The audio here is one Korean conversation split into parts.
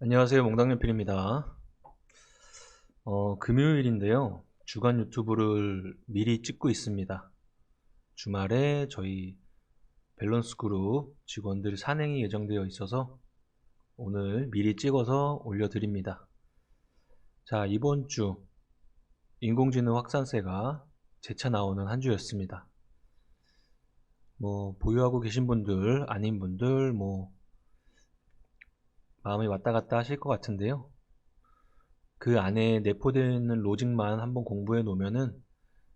안녕하세요. 몽당연필입니다. 어, 금요일인데요. 주간 유튜브를 미리 찍고 있습니다. 주말에 저희 밸런스 그룹 직원들 산행이 예정되어 있어서 오늘 미리 찍어서 올려드립니다. 자, 이번 주 인공지능 확산세가 재차 나오는 한 주였습니다. 뭐, 보유하고 계신 분들, 아닌 분들, 뭐, 마음이 왔다 갔다 하실 것 같은데요. 그 안에 내포되어 있는 로직만 한번 공부해 놓으면은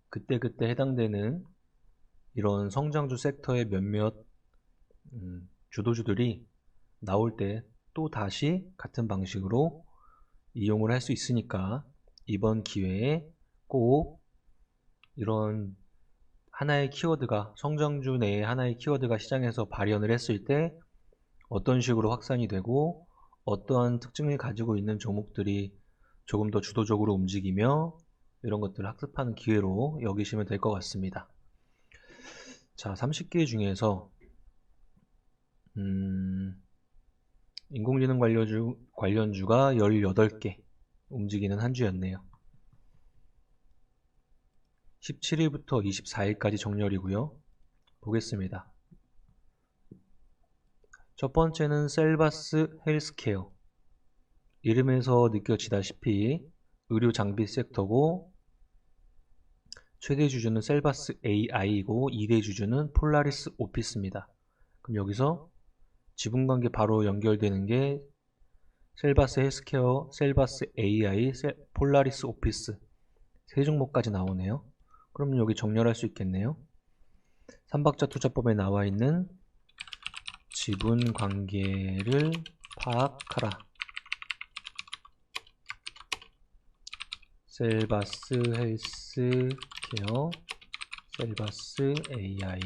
그때그때 해당되는 이런 성장주 섹터의 몇몇 음, 주도주들이 나올 때 또 다시 같은 방식으로 이용을 할 수 있으니까 이번 기회에 꼭 이런 하나의 키워드가 성장주 내에 하나의 키워드가 시장에서 발현을 했을 때 어떤 식으로 확산이 되고 어떠한 특징을 가지고 있는 종목들이 조금 더 주도적으로 움직이며 이런 것들을 학습하는 기회로 여기시면 될 것 같습니다. 자, 30개 중에서 음, 인공지능 관련주, 관련주가 18개 움직이는 한 주였네요. 17일부터 24일까지 정렬이고요. 보겠습니다. 첫 번째는 셀바스 헬스케어. 이름에서 느껴지다시피 의료 장비 섹터고 최대 주주는 셀바스 AI이고 2대 주주는 폴라리스 오피스입니다. 그럼 여기서 지분 관계 바로 연결되는 게 셀바스 헬스케어, 셀바스 AI, 폴라리스 오피스 세 종목까지 나오네요. 그럼 여기 정렬할 수 있겠네요. 삼박자 투자법에 나와 있는 지분 관계를 파악하라. 셀바스 헬스 케어, 셀바스 AI,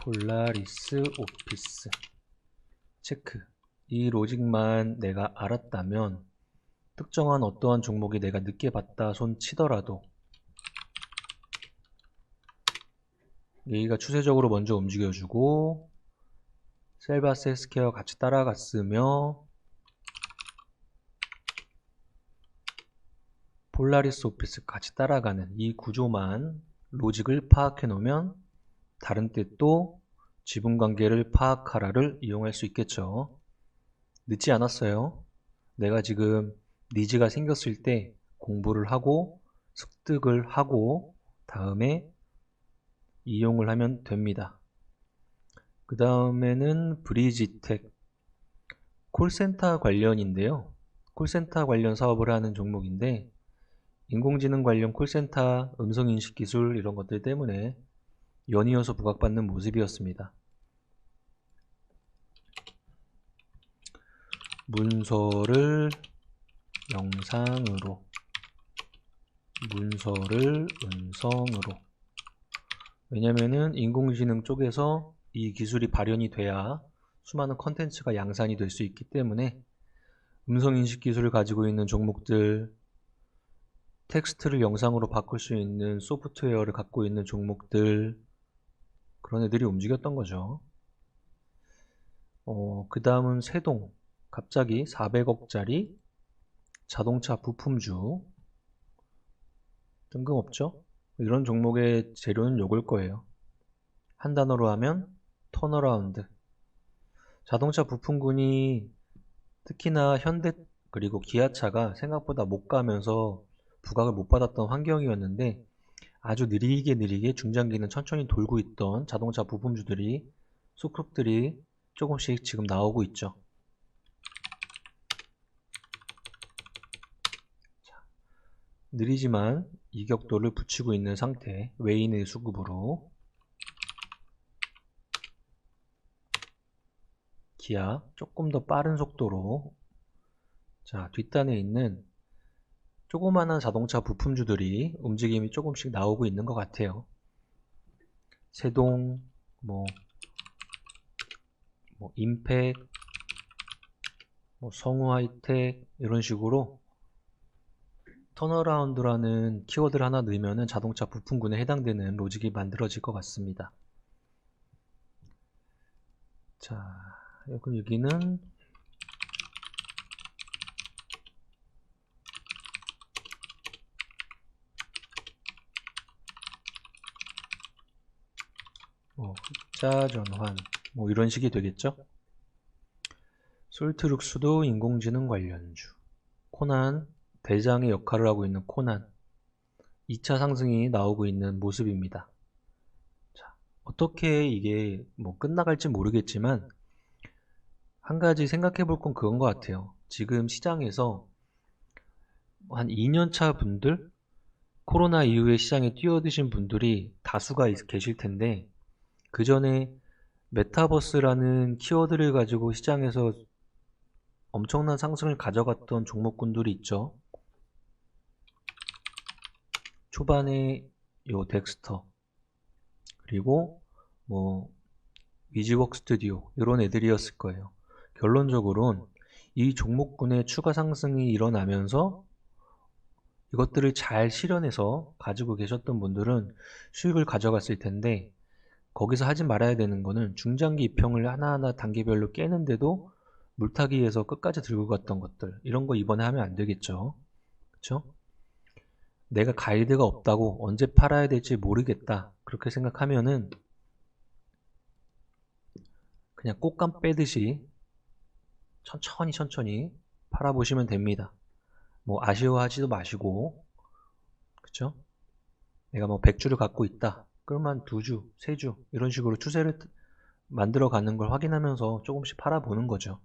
폴라리스 오피스. 체크. 이 로직만 내가 알았다면 특정한 어떠한 종목이 내가 늦게 봤다 손 치더라도 얘가 추세적으로 먼저 움직여주고 셀바스 헬스케어 같이 따라갔으며 폴라리스 오피스 같이 따라가는 이 구조만 로직을 파악해 놓으면 다른 때 또 지분 관계를 파악하라를 이용할 수 있겠죠. 늦지 않았어요. 내가 지금 니즈가 생겼을 때 공부를 하고 습득을 하고 다음에 이용을 하면 됩니다. 그 다음에는 브리지텍 콜센터 관련인데요. 콜센터 관련 사업을 하는 종목인데 인공지능 관련 콜센터 음성인식 기술 이런 것들 때문에 연이어서 부각받는 모습이었습니다. 문서를 영상으로 문서를 음성으로 왜냐면은 인공지능 쪽에서 이 기술이 발현이 돼야 수많은 컨텐츠가 양산이 될 수 있기 때문에 음성인식 기술을 가지고 있는 종목들 텍스트를 영상으로 바꿀 수 있는 소프트웨어를 갖고 있는 종목들 그런 애들이 움직였던 거죠. 어, 그 다음은 세동 갑자기 400억짜리 자동차 부품주 뜬금없죠? 이런 종목의 재료는 요걸 거예요. 한 단어로 하면 턴어라운드. 자동차 부품군이 특히나 현대 그리고 기아차가 생각보다 못 가면서 부각을 못 받았던 환경이었는데 아주 느리게 느리게 중장기는 천천히 돌고 있던 자동차 부품주들이 수급들이 조금씩 지금 나오고 있죠. 느리지만 이격도를 붙이고 있는 상태 외인의 수급으로. 기아 조금 더 빠른 속도로. 자 뒷단에 있는 조그마한 자동차 부품주들이 움직임이 조금씩 나오고 있는 것 같아요. 세동 뭐, 뭐 임팩 뭐 성우 하이텍 이런 식으로 턴어라운드라는 키워드를 하나 넣으면 자동차 부품군에 해당되는 로직이 만들어질 것 같습니다. 자, 그럼 여기는 뭐 흑자 전환 뭐 이런 식이 되겠죠? 솔트룩스도 인공지능 관련주 코난 대장의 역할을 하고 있는 코난 2차 상승이 나오고 있는 모습입니다. 자, 어떻게 이게 뭐 끝나갈지 모르겠지만 한 가지 생각해 볼 건 그건 것 같아요. 지금 시장에서 한 2년차 분들 코로나 이후에 시장에 뛰어드신 분들이 다수가 있- 계실 텐데 그 전에 메타버스라는 키워드를 가지고 시장에서 엄청난 상승을 가져갔던 종목군들이 있죠. 초반에 요 덱스터 그리고 뭐 위즈웍 스튜디오 이런 애들이었을 거예요. 결론적으로는 이 종목군의 추가 상승이 일어나면서 이것들을 잘 실현해서 가지고 계셨던 분들은 수익을 가져갔을 텐데 거기서 하지 말아야 되는 거는 중장기 입형을 하나하나 단계별로 깨는데도 물타기에서 끝까지 들고 갔던 것들 이런 거 이번에 하면 안 되겠죠. 그렇죠? 내가 가이드가 없다고 언제 팔아야 될지 모르겠다 그렇게 생각하면은 그냥 꽃감 빼듯이 천천히 천천히 팔아보시면 됩니다. 뭐 아쉬워하지도 마시고 그쵸? 내가 뭐 100주를 갖고 있다 그러면 2주, 3주 이런 식으로 추세를 만들어 가는 걸 확인하면서 조금씩 팔아보는 거죠.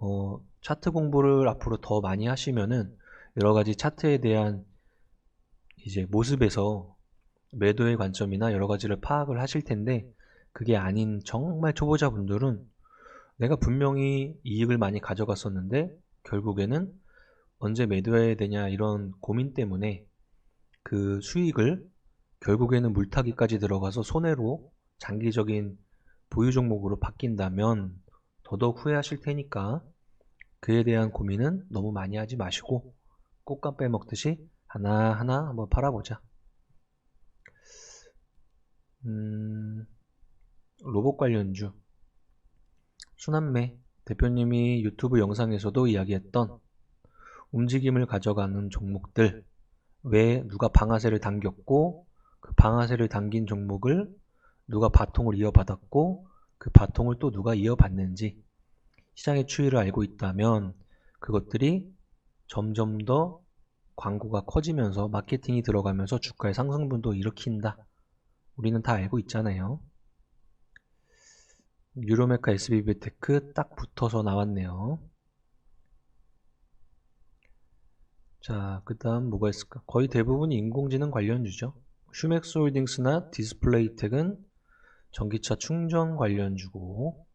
뭐 차트 공부를 앞으로 더 많이 하시면은 여러 가지 차트에 대한 이제 모습에서 매도의 관점이나 여러 가지를 파악을 하실 텐데 그게 아닌 정말 초보자분들은 내가 분명히 이익을 많이 가져갔었는데 결국에는 언제 매도해야 되냐 이런 고민 때문에 그 수익을 결국에는 물타기까지 들어가서 손해로 장기적인 보유 종목으로 바뀐다면 더더욱 후회하실 테니까 그에 대한 고민은 너무 많이 하지 마시고 꽃감 빼먹듯이 하나하나 한번 팔아보자. 음, 로봇 관련주. 순환매 대표님이 유튜브 영상에서도 이야기했던 움직임을 가져가는 종목들 왜 누가 방아쇠를 당겼고 그 방아쇠를 당긴 종목을 누가 바통을 이어받았고 그 바통을 또 누가 이어받는지 시장의 추이를 알고 있다면 그것들이 점점 더 광고가 커지면서 마케팅이 들어가면서 주가의 상승분도 일으킨다. 우리는 다 알고 있잖아요. 유로메카 SBB테크 딱 붙어서 나왔네요. 자, 그 다음 뭐가 있을까? 거의 대부분이 인공지능 관련주죠. 슈맥스 홀딩스나 디스플레이텍은 전기차 충전 관련주고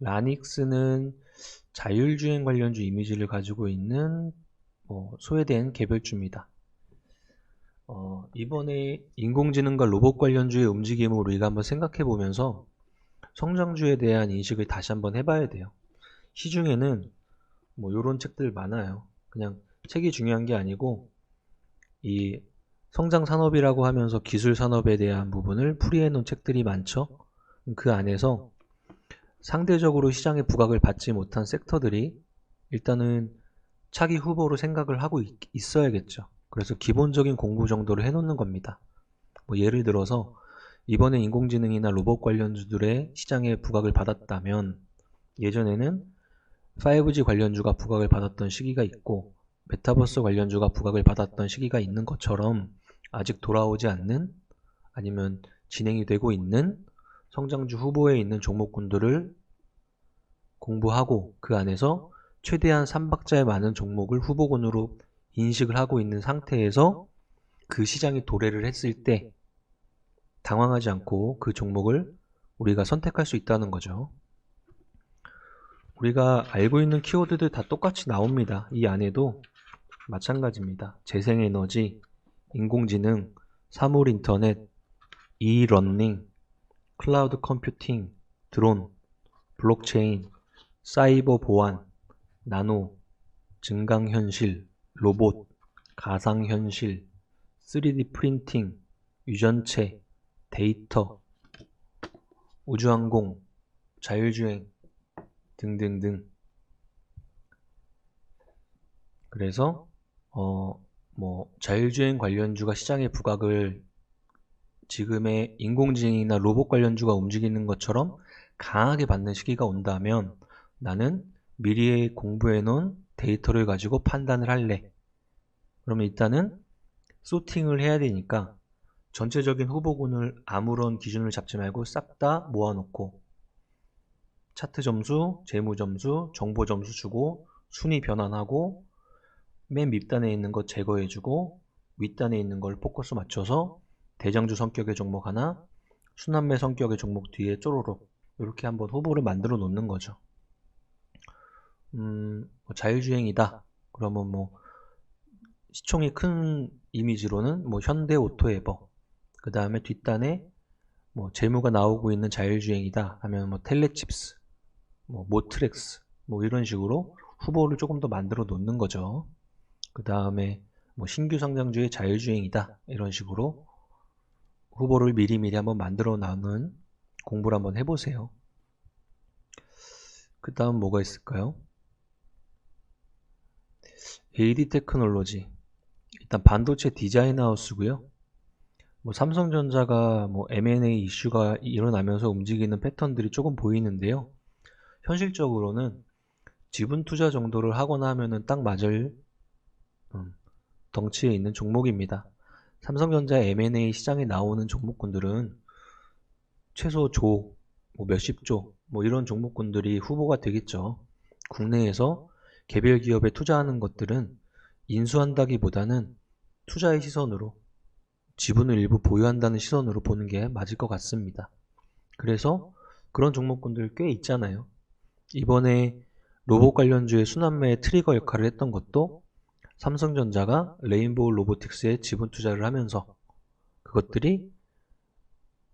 라닉스는 자율주행 관련주 이미지를 가지고 있는 뭐 소외된 개별주입니다. 어, 이번에 인공지능과 로봇 관련주의 움직임을 우리가 한번 생각해 보면서 성장주에 대한 인식을 다시 한번 해봐야 돼요. 시중에는 뭐 이런 책들 많아요. 그냥 책이 중요한 게 아니고 이 성장 산업이라고 하면서 기술 산업에 대한 부분을 풀이해 놓은 책들이 많죠. 그 안에서 상대적으로 시장의 부각을 받지 못한 섹터들이 일단은 차기 후보로 생각을 하고 있, 있어야겠죠. 그래서 기본적인 공부 정도를 해놓는 겁니다. 뭐 예를 들어서 이번에 인공지능이나 로봇 관련주들의 시장에 부각을 받았다면 예전에는 5G 관련주가 부각을 받았던 시기가 있고 메타버스 관련주가 부각을 받았던 시기가 있는 것처럼 아직 돌아오지 않는 아니면 진행이 되고 있는 성장주 후보에 있는 종목군들을 공부하고 그 안에서 최대한 3박자에 많은 종목을 후보군으로 인식을 하고 있는 상태에서 그 시장이 도래를 했을 때 당황하지 않고 그 종목을 우리가 선택할 수 있다는 거죠. 우리가 알고 있는 키워드들 다 똑같이 나옵니다. 이 안에도 마찬가지입니다. 재생에너지, 인공지능, 사물인터넷, 이러닝, 클라우드 컴퓨팅, 드론, 블록체인, 사이버 보안, 나노, 증강현실, 로봇, 가상현실, 3D 프린팅, 유전체, 데이터, 우주항공, 자율주행 등등등. 그래서 어, 뭐 자율주행 관련주가 시장의 부각을 지금의 인공지능이나 로봇 관련주가 움직이는 것처럼 강하게 받는 시기가 온다면 나는 미리에 공부해 놓은 데이터를 가지고 판단을 할래. 그러면 일단은 소팅을 해야 되니까 전체적인 후보군을 아무런 기준을 잡지 말고 싹 다 모아놓고 차트 점수, 재무 점수, 정보 점수 주고 순위 변환하고 맨 밑단에 있는 거 제거해주고 윗단에 있는 걸 포커스 맞춰서 대장주 성격의 종목 하나, 순환매 성격의 종목 뒤에 쪼로록 이렇게 한번 후보를 만들어 놓는 거죠. 음, 뭐 자율주행이다. 그러면 뭐 시총이 큰 이미지로는 뭐 현대 오토에버, 그 다음에 뒷단에 뭐 재무가 나오고 있는 자율주행이다 하면 뭐 텔레칩스, 뭐 모트렉스, 뭐 이런 식으로 후보를 조금 더 만들어 놓는 거죠. 그 다음에 뭐 신규 상장주의 자율주행이다 이런 식으로 후보를 미리미리 한번 만들어 나는 공부를 한번 해보세요. 그 다음 뭐가 있을까요? AD 테크놀로지 일단 반도체 디자인 하우스고요. 뭐 삼성전자가 뭐 M&A 이슈가 일어나면서 움직이는 패턴들이 조금 보이는데요. 현실적으로는 지분 투자 정도를 하거나 하면은 딱 맞을 음, 덩치에 있는 종목입니다. 삼성전자 M&A 시장에 나오는 종목군들은 최소 조, 뭐 몇십 조, 뭐 이런 종목군들이 후보가 되겠죠. 국내에서 개별 기업에 투자하는 것들은 인수한다기보다는 투자의 시선으로 지분을 일부 보유한다는 시선으로 보는 게 맞을 것 같습니다. 그래서 그런 종목군들 꽤 있잖아요. 이번에 로봇 관련주의 순환매의 트리거 역할을 했던 것도 삼성전자가 레인보우 로보틱스에 지분 투자를 하면서 그것들이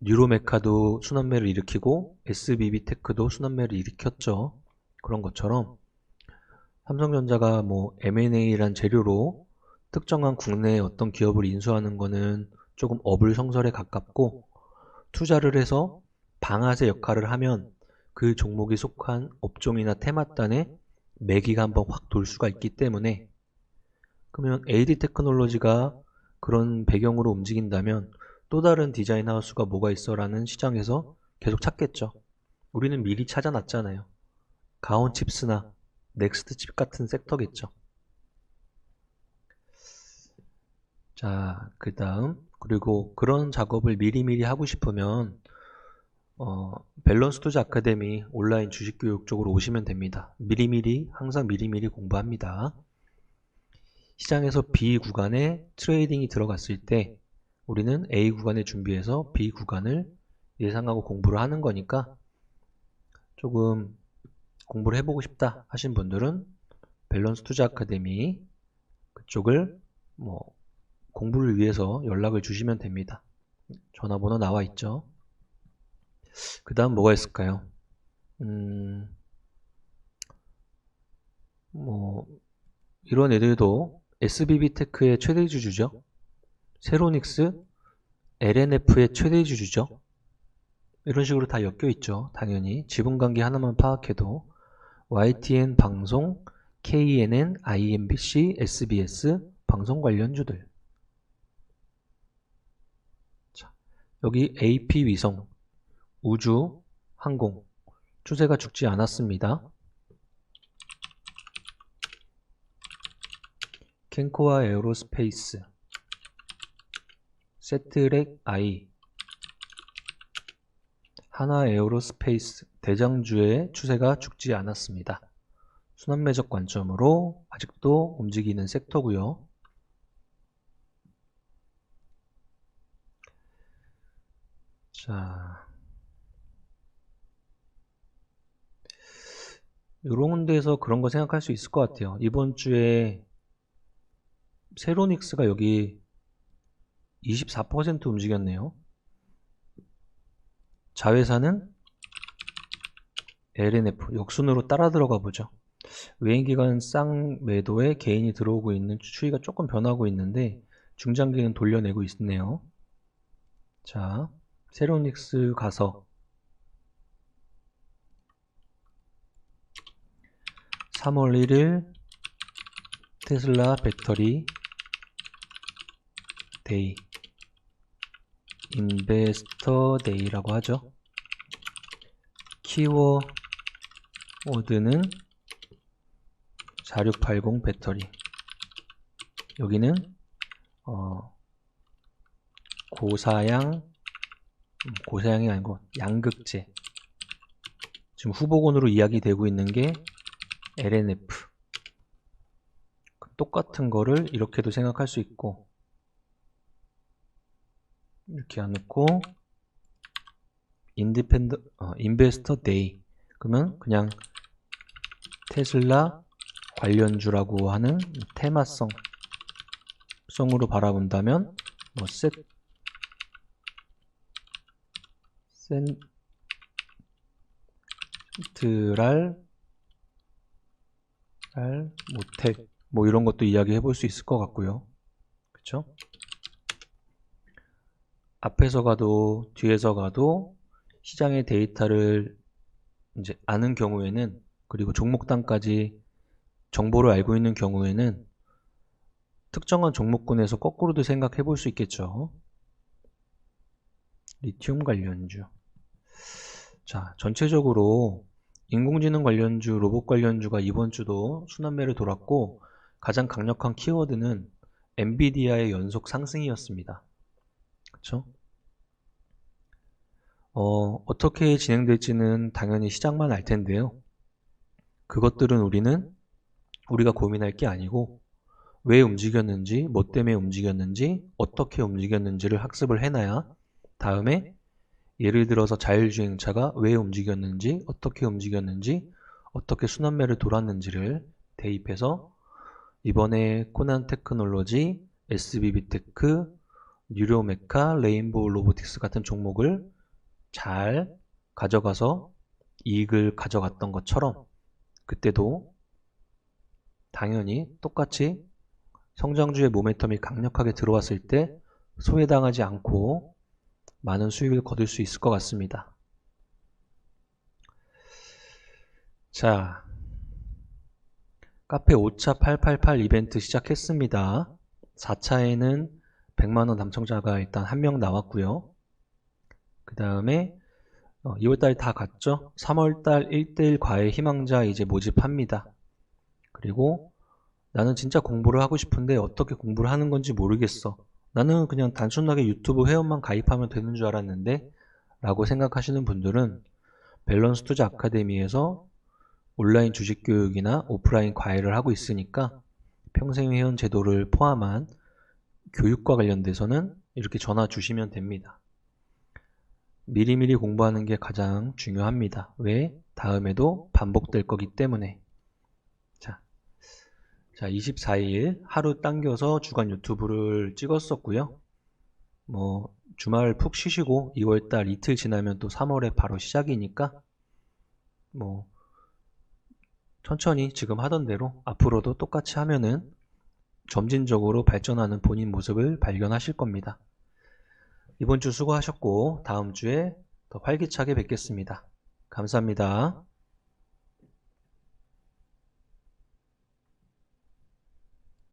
뉴로메카도 순환매를 일으키고 SBB 테크도 순환매를 일으켰죠. 그런 것처럼 삼성전자가 뭐 M&A란 재료로 특정한 국내의 어떤 기업을 인수하는 거는 조금 어불성설에 가깝고 투자를 해서 방아쇠 역할을 하면 그 종목이 속한 업종이나 테마단에 매기가 한번 확 돌 수가 있기 때문에 그러면 AD 테크놀로지가 그런 배경으로 움직인다면 또 다른 디자인 하우스가 뭐가 있어 라는 시장에서 계속 찾겠죠. 우리는 미리 찾아놨잖아요. 가온 칩스나 넥스트 칩 같은 섹터겠죠. 자, 그 다음 그리고 그런 작업을 미리미리 하고 싶으면 어, 밸런스 투자 아카데미 온라인 주식 교육 쪽으로 오시면 됩니다. 미리미리 항상 미리미리 공부합니다. 시장에서 B 구간에 트레이딩이 들어갔을 때 우리는 A 구간에 준비해서 B 구간을 예상하고 공부를 하는 거니까 조금 공부를 해보고 싶다 하신 분들은 밸런스 투자 아카데미 그쪽을 뭐 공부를 위해서 연락을 주시면 됩니다. 전화번호 나와 있죠. 그 다음 뭐가 있을까요? 음, 뭐, 이런 애들도 SBB테크의 최대 주주죠. 세로닉스, LNF의 최대 주주죠. 이런 식으로 다 엮여 있죠. 당연히 지분 관계 하나만 파악해도 YTN 방송, KNN, IMBC, SBS 방송 관련주들. 자, 여기 AP 위성, 우주, 항공 추세가 죽지 않았습니다. 캔코아 에어로스페이스 세트렉 아이 하나 에어로스페이스 대장주의 추세가 죽지 않았습니다. 순환매적 관점으로 아직도 움직이는 섹터고요. 자, 이런 데서 그런 거 생각할 수 있을 것 같아요. 이번 주에 세로닉스가 여기 24% 움직였네요. 자회사는 LNF 역순으로 따라 들어가 보죠. 외인기관 쌍 매도에 개인이 들어오고 있는 추이가 조금 변하고 있는데 중장기는 돌려내고 있네요. 자, 세로닉스 가서 3월 1일 테슬라 배터리 데이. 인베스터 데이라고 하죠. 키워워드는 4680 배터리. 여기는 어, 고사양 음, 고사양이 아니고 양극재. 지금 후보군으로 이야기되고 있는 게 LNF 똑같은 거를 이렇게도 생각할 수 있고 이렇게 안 넣고 인디펜더 어, 인베스터 데이 그러면 그냥 테슬라 관련주라고 하는 테마성 성으로 바라본다면 뭐 세, 센트랄 랄 모텍 뭐 이런 것도 이야기해 볼 수 있을 것 같고요. 그쵸? 앞에서 가도 뒤에서 가도 시장의 데이터를 이제 아는 경우에는 그리고 종목단까지 정보를 알고 있는 경우에는 특정한 종목군에서 거꾸로도 생각해 볼 수 있겠죠. 리튬 관련주. 자, 전체적으로 인공지능 관련주, 로봇 관련주가 이번 주도 순환매를 돌았고 가장 강력한 키워드는 엔비디아의 연속 상승이었습니다. 그렇죠? 어, 어떻게 진행될지는 당연히 시장만 알 텐데요. 그것들은 우리는 우리가 고민할 게 아니고 왜 움직였는지, 뭐 때문에 움직였는지, 어떻게 움직였는지를 학습을 해놔야 다음에 예를 들어서 자율주행차가 왜 움직였는지, 어떻게 움직였는지, 어떻게 순환매를 돌았는지를 대입해서 이번에 코난 테크놀로지, SBB테크, 뉴로메카, 레인보우 로보틱스 같은 종목을 잘 가져가서 이익을 가져갔던 것처럼 그때도 당연히 똑같이 성장주의 모멘텀이 강력하게 들어왔을 때 소외당하지 않고 많은 수익을 거둘 수 있을 것 같습니다. 자, 카페 5차 888 이벤트 시작했습니다. 4차에는 100만원 당첨자가 일단 한 명 나왔고요. 그 다음에 2월달 다 갔죠? 3월달 1대1 과외 희망자 이제 모집합니다. 그리고 나는 진짜 공부를 하고 싶은데 어떻게 공부를 하는 건지 모르겠어. 나는 그냥 단순하게 유튜브 회원만 가입하면 되는 줄 알았는데 라고 생각하시는 분들은 밸런스 투자 아카데미에서 온라인 주식 교육이나 오프라인 과외를 하고 있으니까 평생 회원 제도를 포함한 교육과 관련돼서는 이렇게 전화 주시면 됩니다. 미리미리 공부하는 게 가장 중요합니다. 왜? 다음에도 반복될 거기 때문에. 자, 자 24일 하루 당겨서 주간 유튜브를 찍었었고요. 뭐 주말 푹 쉬시고 2월달 이틀 지나면 또 3월에 바로 시작이니까 뭐 천천히 지금 하던 대로 앞으로도 똑같이 하면은 점진적으로 발전하는 본인 모습을 발견하실 겁니다. 이번 주 수고하셨고 다음 주에 더 활기차게 뵙겠습니다. 감사합니다.